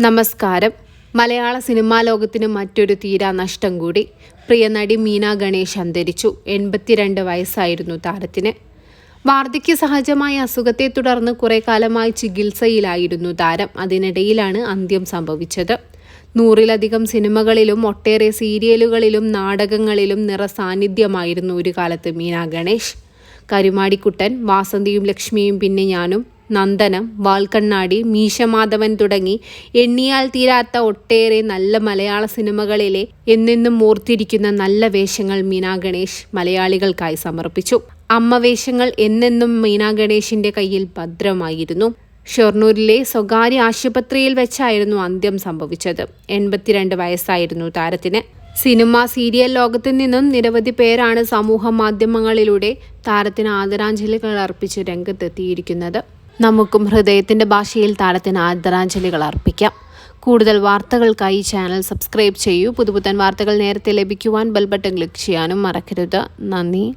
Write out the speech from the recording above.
നമസ്കാരം. മലയാള സിനിമാ ലോകത്തിന് മറ്റൊരു തീരാ നഷ്ടം കൂടി. പ്രിയ നടി മീന ഗണേഷ് അന്തരിച്ചു. എൺപത്തിരണ്ട് വയസ്സായിരുന്നു താരത്തിന്. വാർദ്ധക്യ സഹജമായ അസുഖത്തെ തുടർന്ന് കുറെ കാലമായി ചികിത്സയിലായിരുന്നു താരം. അതിനിടയിലാണ് അന്ത്യം സംഭവിച്ചത്. നൂറിലധികം സിനിമകളിലും ഒട്ടേറെ സീരിയലുകളിലും നാടകങ്ങളിലും നിറസാന്നിധ്യമായിരുന്നു ഒരു കാലത്ത് മീന ഗണേഷ്. കരുമാടിക്കുട്ടൻ വാസന്തിയും ലക്ഷ്മിയും പിന്നെ ഞാനും നന്ദനം വാൽക്കണ്ണാടി മീശമാധവൻ തുടങ്ങി എണ്ണിയാൽ തീരാത്ത ഒട്ടേറെ നല്ല മലയാള സിനിമകളിലെ എന്നെന്നും മൂർത്തിരിക്കുന്ന നല്ല വേഷങ്ങൾ മീനാ ഗണേഷ് മലയാളികൾക്കായി സമർപ്പിച്ചു. അമ്മ വേഷങ്ങൾ എന്നെന്നും മീനാ ഗണേഷിന്റെ കയ്യിൽ ഭദ്രമായിരുന്നു. ഷൊർണൂരിലെ സ്വകാര്യ ആശുപത്രിയിൽ വെച്ചായിരുന്നു അന്ത്യം സംഭവിച്ചത്. എൺപത്തിരണ്ട് വയസ്സായിരുന്നു താരത്തിന്. സിനിമ സീരിയൽ ലോകത്തു നിന്നും നിരവധി പേരാണ് സമൂഹ മാധ്യമങ്ങളിലൂടെ താരത്തിന് ആദരാഞ്ജലികൾ അർപ്പിച്ച് രംഗത്തെത്തിയിരിക്കുന്നത്. നമുക്കും ഹൃദയത്തിന്റെ ഭാഷയിൽ താരത്തിന് ആദരാഞ്ജലികൾ അർപ്പിക്കാം. കൂടുതൽ വാർത്തകൾക്കായി ചാനൽ സബ്സ്ക്രൈബ് ചെയ്യൂ. പുതുപുത്തൻ വാർത്തകൾ നേരത്തെ ലഭിക്കുവാൻ ബെൽബട്ടൺ ക്ലിക്ക് ചെയ്യാനും മറക്കരുത്. നന്ദി.